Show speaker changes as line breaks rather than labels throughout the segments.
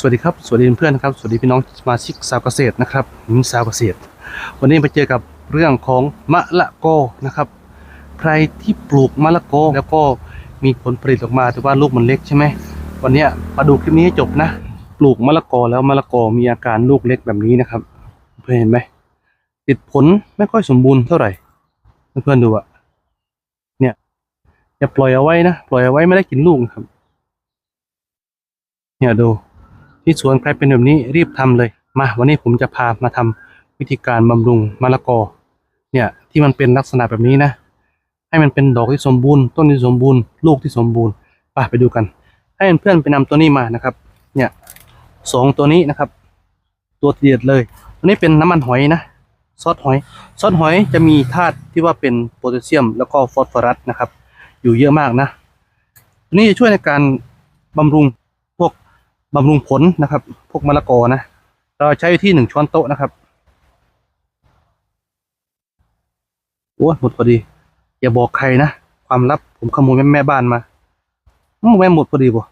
สวัสดีครับ สวัสดีเพื่อนนะครับ สวัสดีพี่น้องสมาชิกสาวเกษตรนะครับผมสาวเกษตร วันนี้ไปเจอกับเรื่องของมะละกอนะครับ ใครที่ปลูกมะละกอแล้วก็มีผลผลิตออกมาแต่ว่าลูกมันเล็กใช่ไหมวันนี้มาดูคลิปนี้ให้จบนะ ปลูกมะละกอแล้วมะละกอมีอาการลูกเล็กแบบนี้นะครับ เพื่อนเห็นไหมติดผลไม่ค่อยสมบูรณ์เท่าไหร่เพื่อนดูอะเนี่ยอย่าปล่อยเอาไว้นะปล่อยเอาไว้ไม่ได้กินลูกนะครับ เนี่ยดู ที่สวนใครเป็นแบบนี้รีบทำเลยมาวันนี้ผมจะพามาทำวิธีการบำรุงมะละกอ เนี่ยที่มันเป็นลักษณะแบบนี้นะ ให้มันเป็นดอกที่สมบูรณ์ ต้นที่สมบูรณ์ ลูกที่สมบูรณ์ไปไปดูกัน ให้เพื่อนไปนำตัวนี้มานะครับ เนี่ยสองตัวนี้นะครับ ตัวเดียดเลยตัวนี้เป็นน้ำมันหอยนะซอสหอยซอสหอยจะมีธาตุที่ว่าเป็นโพแทสเซียม แล้วก็ฟอสฟอรัสนะครับ อยู่เยอะมากนะนี้จะช่วยในการบำรุง บำรุงผลนะครับ พวกมะละกอนะ เราใช้ที่หนึ่งช้อนโต๊ะนะครับ โอ้หมดพอดี อย่าบอกใครนะ ความลับผมขโมยแม่แม่บ้านมาแม่หมดพอดีบ่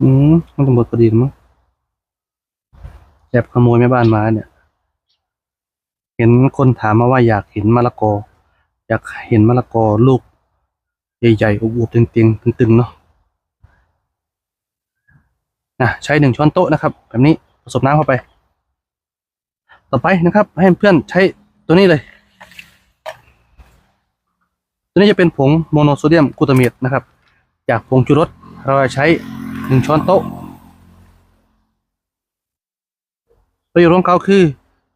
อืมมันจะหมดพอดีมั้งแอบขโมยแม่บ้านมาเนี่ย เห็นคนถามมาว่าอยากเห็นมะละกอ อยากเห็นมะละกอลูก ใหญ่ๆอวบๆตึงๆตึงๆเนาะนะใช้หนึ่งช้อนโต๊ะนะครับ แบบนี้ผสมน้ำเข้าไป ต่อไปนะครับ ให้เพื่อนใช้ตัวนี้เลย ตัวนี้จะเป็นผงโมโนโซเดียมกลูตาเมตนะครับ จากผงชูรสเราจะใช้หนึ่งช้อนโต๊ะประโยชน์ของเขาคือ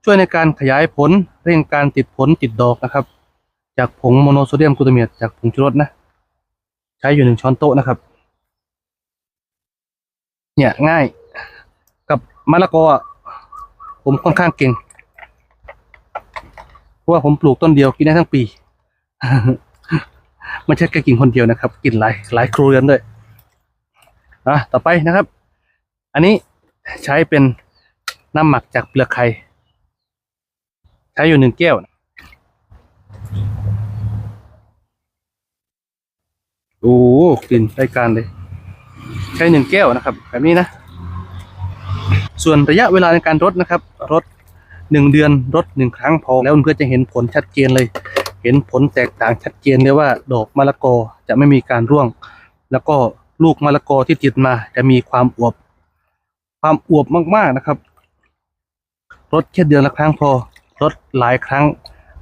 ช่วยในการขยายผลเร่งการติดผลติดดอกนะครับ จากผงโมโนโซเดียมกลูตาเมตจากผงชูรสนะ ใช้อยู่หนึ่งช้อนโต๊ะนะครับ เนี่ยง่ายกับมะละกออะผมค่อนข้างเก่งเพราะว่าผมปลูกต้นเดียวกินได้ทั้งปี ไม่ใช่แค่กินคนเดียวนะครับ กินหลายหลายครัวเรือนด้วยอะต่อไปนะครับ อันนี้ใช้เป็นน้ำหมักจากเปลือกไข่ใช้อยู่หนึ่งแก้ว โอ้กลิ่นรายการเลย ใช้หนึ่งแก้วนะครับ แบบนี้นะ ส่วนระยะเวลาในการรดนะครับ รดหนึ่งเดือนรดหนึ่งครั้งพอ แล้วเพื่อนจะเห็นผลชัดเจนเลย เห็นผลแตกต่างชัดเจนเลยว่า ดอกมะละกอจะไม่มีการร่วง แล้วก็ลูกมะละกอที่ติดมาจะมีความอวบ ความอวบมากๆนะครับรดแค่เดือนละครั้งพอรดหลายครั้ง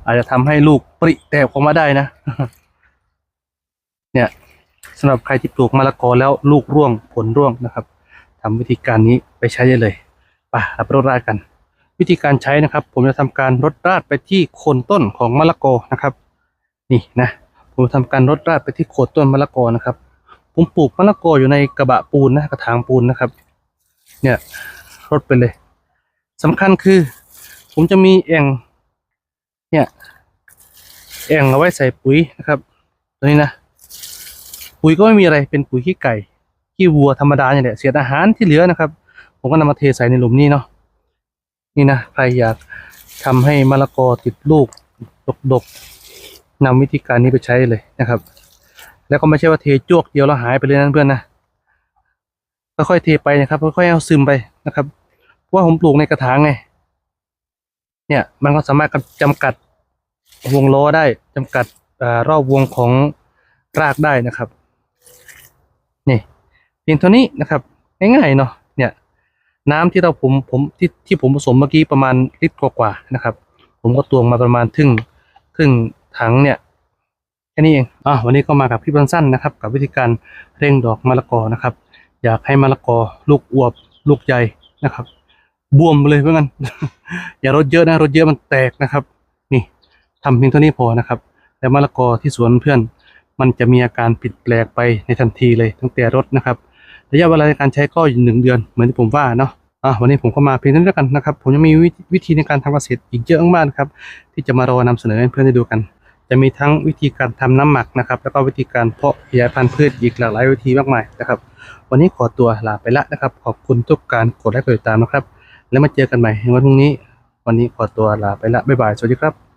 อาจจะทำให้ลูกปริแตกออกมาได้นะ เนี่ย สำหรับใครที่ปลูกมะละกอแล้วลูกร่วงผลร่วงนะครับทำวิธีการนี้ไปใช้ได้เลยป่ะรับรดราดกัน วิธีการใช้นะครับ ผมจะทำการรดราดไปที่โคนต้นของมะละกอนะครับ นี่นะผมทำการรดราดไปที่โคนต้นมะละกอนะครับ ผมปลูกมะละกออยู่ในกระบะปูนนะกระถางปูนนะครับ เนี่ยรดไปเลยสำคัญคือ ผมจะมีแอ่งเนี่ยแอ่งเอาไว้ใส่ปุ๋ยนะครับ ตัวนี้นะ ปุ๋ยก็ไม่มีอะไรเป็นปุ๋ยขี้ไก่ขี้วัวธรรมดาเนี่ยแหละเศษอาหารที่เหลือนะครับ ผมก็นำมาเทใส่ในหลุมนี้เนาะนี่นะใครอยากทำให้มะละกอติดลูกดกๆนำวิธีการนี้ไปใช้เลยนะครับ แล้วก็ไม่ใช่ว่าเทจวกเดียวแล้วหายไปเลยนะเพื่อนนะค่อยๆเทไปนะครับค่อยๆเอาซึมไปนะครับว่าผมปลูกในกระถางไง เนี่ยมันก็สามารถจำกัดวงล้อได้จำกัดอรอบวงของรากได้นะครับ นี่เพียงเท่านี้นะครับง่ายๆเนาะเนี่ยน้ำที่เราผมผมที่ที่ผมผสมเมื่อกี้ประมาณลิตรกว่าๆนะครับ ผมก็ตวงมาประมาณครึ่งครึ่งถังเนี่ยแค่นี้เองอะวันนี้ก็มากับคลิปสั้นๆนะครับ กับวิธีการเร่งดอกมะละกอนะครับ อยากให้มะละกอลูกอวบลูกใหญ่นะครับ บวมเลยเพื่อนกันอย่ารดเยอะนะรดเยอะมันแตกนะครับ นี่ทำเพียงเท่านี้พอนะครับ แล้วมะละกอที่สวนเพื่อน มันจะมีอาการผิดแปลกไปในทันทีเลยตั้งแต่รถนะครับระยะเวลาในการใช้ก็อยู่หนึ่งเดือนเหมือนที่ผมว่าเนาะอะวันนี้ผมก็มาเพียงเท่านี้แล้วกันนะครับ ผมยังมีวิธีในการทำเกษตรอีกเยอะมากครับ ที่จะมารอนำเสนอให้เพื่อนได้ดูกัน จะมีทั้งวิธีการทำน้ำหมักนะครับ แล้วก็วิธีการเพาะขยายพันธุ์พืชอีกหลากหลายวิธีมากมายนะครับ วันนี้ขอตัวลาไปละนะครับ ขอบคุณทุกการกดไลค์กดติดตามนะครับ แล้วมาเจอกันใหม่ในวันพรุ่งนี้ วันนี้ขอตัวลาไปละบ๊ายบายสวัสดีครับ